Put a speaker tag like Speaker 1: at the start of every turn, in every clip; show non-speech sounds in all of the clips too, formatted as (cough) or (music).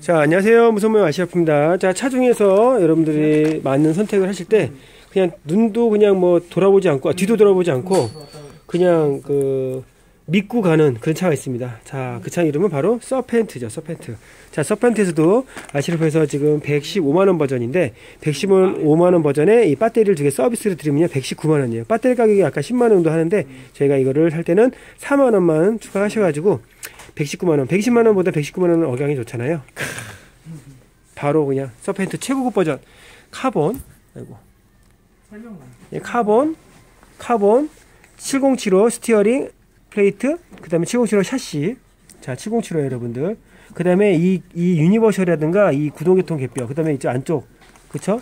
Speaker 1: 자, 안녕하세요. 무선모 아시아프입니다. 자, 차 중에서 여러분들이 맞는 선택을 하실 때 그냥 눈도 그냥 뭐 돌아보지 않고, 아, 뒤도 돌아보지 않고 그냥 그 믿고 가는 그런 차가 있습니다. 자, 그 차 이름은 바로 서펜트죠. 서펜트. 자, 서펜트에서도 아시르프에서 지금 115만원 버전인데 115만원 버전에 이 배터리를 두 개 서비스를 드리면요. 119만원이에요. 배터리 가격이 아까 10만원 정도 하는데 저희가 이거를 살 때는 4만원만 추가하셔가지고 119만 원, 120만 원보다 119만 원은 억양이 좋잖아요. 바로 그냥 서펜트 최고급 버전. 카본. 아이고. 예, 카본. 카본. 7075 스티어링 플레이트. 그 다음에 7075 샤시. 자 7075 여러분들. 그 다음에 이, 이 유니버셜이라든가 이 구동계통 개뼈 그 다음에 이제 안쪽. 그쵸?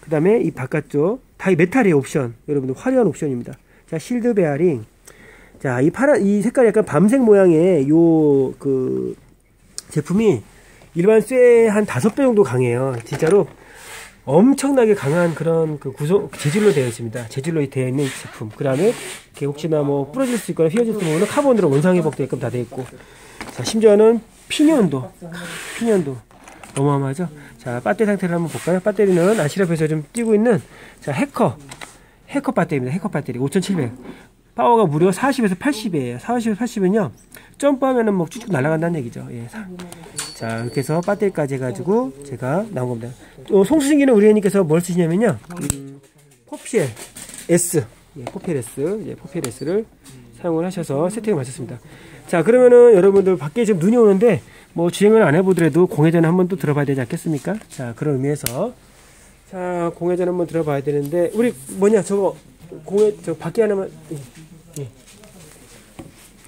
Speaker 1: 그 다음에 이 바깥쪽. 다 이 메탈의 옵션. 여러분들 화려한 옵션입니다. 자 실드 베어링 자, 이 파란, 이 색깔이 약간 밤색 모양의 요, 그, 제품이 일반 쇠 한 다섯 배 정도 강해요. 진짜로 엄청나게 강한 그런 그 구조, 재질로 되어 있습니다. 재질로 되어 있는 제품. 그 다음에, 혹시나 뭐 부러질 수 있거나 휘어질 수 있는 카본으로 원상 회복되게끔 다 되어 있고. 자, 심지어는 피년도, 피년도. 어마어마하죠? 자, 배터리 상태를 한번 볼까요? 배터리는 아시라프에서 좀 띄고 있는, 자, 해커. 해커 배터리입니다. 해커 배터리. 5700. 파워가 무려 40에서 80이에요. 40에서 80이면요. 점프하면은 뭐 쭉쭉 날아간다는 얘기죠. 예. 자, 이렇게 해서 배터리까지 해가지고 제가 나온 겁니다. 또 송수신기는 우리 애님께서 뭘 쓰시냐면요. 음, 포피엘 S. 예, 포피엘 S. 예, 포피엘 S를 사용을 하셔서 세팅을 마쳤습니다. 자, 그러면은 여러분들 밖에 지금 눈이 오는데 뭐 주행을 안 해보더라도 공회전에 한번 또 들어봐야 되지 않겠습니까? 자, 그런 의미에서 자, 공회전 한번 들어봐야 되는데 우리 뭐냐 저거 공회 저 밖에 하나만 예. 예.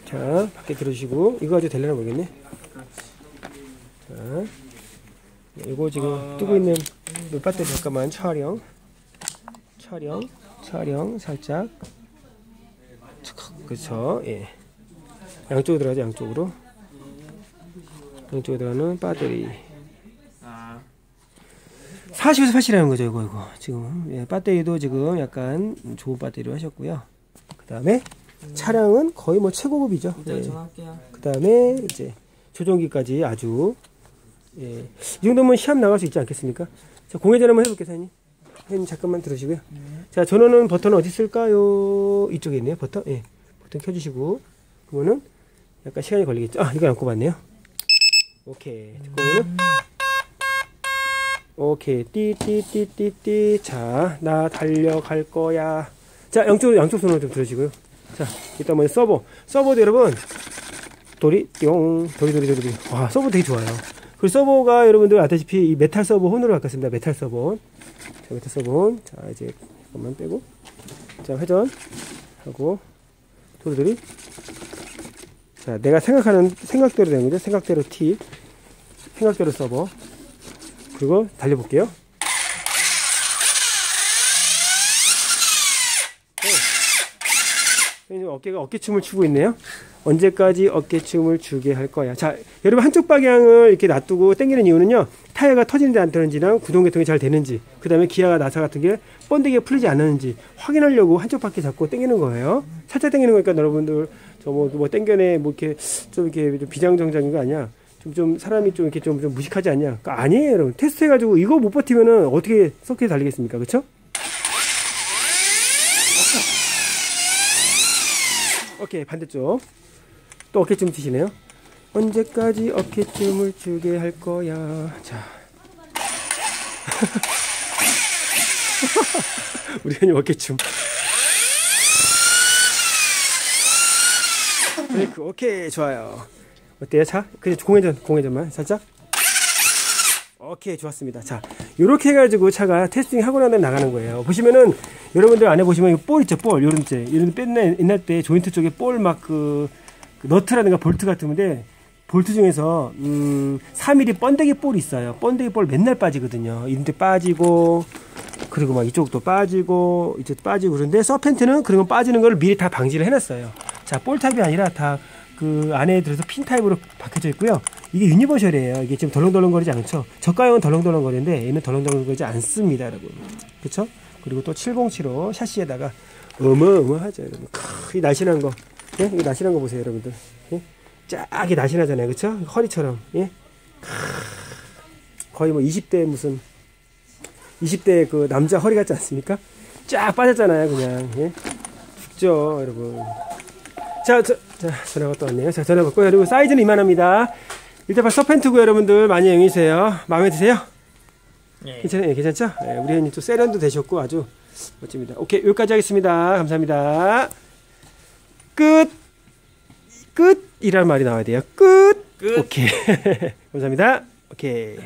Speaker 1: 자, 밖에 들어주시고, 이거 가지고 될려나 모르겠네. 자, 이거 지금 뜨고 있는 물배터리 잠깐만 촬영. 촬영, 촬영, 살짝. 그쵸, 예. 양쪽으로 들어가죠, 양쪽으로. 양쪽으로 들어가는 배터리. 40에서 80이라는 거죠, 이거, 이거. 지금, 예, 배터리도 지금 약간 좋은 배터리로 하셨고요. 그 다음에, 차량은 거의 뭐 최고급이죠.
Speaker 2: 네. 정할게요.
Speaker 1: 그 다음에 이제 조종기까지 아주 예. 이 정도면 시합 나갈 수 있지 않겠습니까? 자, 공회전 한번 해볼게요, 사장님. 사장님 잠깐만 들으시고요. 네. 자, 전원은 버튼은 어디 있을까요? 이쪽에 있네요, 버튼. 예. 버튼 켜주시고. 그러면은 약간 시간이 걸리겠죠? 아, 이거 안 꼽았네요. 오케이. 그러면은 오케이. 띠띠띠띠띠. 자, 나 달려갈 거야. 자, 양쪽, 양쪽 손으로 좀 들으시고요. 자, 일단 먼저 서버. 서버도 여러분, 도리, 뿅, 도리, 도리, 도리, 도리. 와, 서버 되게 좋아요. 그리고 서버가 여러분들 아다시피 이 메탈 서버 혼으로 바꿨습니다. 메탈 서버 자, 메탈 서버 혼. 자, 이제 잠깐만 빼고. 자, 회전. 하고, 도리, 도리. 자, 내가 생각하는 생각대로 되는 거죠. 생각대로 T. 생각대로 서버. 그리고 달려볼게요. 어깨가 어깨춤을 추고 있네요. 언제까지 어깨춤을 추게 할 거야. 자, 여러분 한쪽 방향을 이렇게 놔두고 당기는 이유는요. 타이어가 터지는지 안 터지는지랑 구동계통이 잘 되는지, 그 다음에 기아가 나사 같은 게 번데기가 풀리지 않는지 확인하려고 한쪽 바퀴 잡고 당기는 거예요. 살짝 당기는 거니까 여러분들 저뭐 뭐 당겨내 뭐 이렇게 좀 이렇게 좀 비장정장인 거 아니야? 좀, 좀 사람이 좀 이렇게 좀, 좀 무식하지 않냐? 그러니까 아니에요, 여러분. 테스트 해가지고 이거 못 버티면은 어떻게 썩게 달리겠습니까? 그쵸? 오케이 반대쪽. 또 어깨춤 치시네요. 언제까지 어깨춤을 추게 할 거야? 자. (laughs) 우리 현이 어깨춤. 브레이크 오케이 좋아요. 어때요? 자 그냥 공회전 공회전만 살짝. 오케이 좋았습니다. 자 이렇게 해가지고 차가 테스팅 하고 나면 나가는 거예요. 보시면은 여러분들 안에 보시면 볼 있죠? 볼 요런 때 이런 뺀날 옛날 때 조인트 쪽에 볼 막그 그 너트라든가 볼트 같은데 볼트 중에서 음 3mm 번데기 볼이 있어요. 번데기 볼 맨날 빠지거든요. 이런데 빠지고 그리고 막 이쪽도 빠지고 이쪽 빠지고 그런데 서펜트는 그런 거 빠지는 걸 미리 다 방지를 해놨어요. 자 볼 탑이 아니라 다 그 안에 들어서 핀 타입으로 박혀져 있고요 이게 유니버셜이에요. 이게 지금 덜렁덜렁거리지 않죠. 저가형은 덜렁덜렁거리는데 얘는 덜렁덜렁거리지 않습니다, 여러분. 그렇죠? 그리고 또 7075 샤시에다가 어마어마하죠, 여러분. 크, 이 날씬한 거. 예? 이 날씬한 거 보세요, 여러분들. 예? 쫙이 날씬하잖아요, 그렇죠? 허리처럼. 예? 크, 거의 뭐 20대 무슨 20대 그 남자 허리 같지 않습니까? 쫙 빠졌잖아요, 그냥. 예? 죽죠, 여러분. 자, 저, 자, 전화가 또 왔네요. 자, 전화 받고, 여러분, 사이즈는 이만합니다. 일단 서펜트고 여러분들 많이 이용해주세요. 마음에 드세요?
Speaker 2: 예.
Speaker 1: 괜찮아요? 예, 괜찮죠? 예, 우리 형님 또 세련도 되셨고 아주 멋집니다. 오케이, 여기까지 하겠습니다. 감사합니다. 끝! 끝! 이란 말이 나와야 돼요. 끝!
Speaker 2: 끝.
Speaker 1: 오케이. (laughs) 감사합니다. 오케이.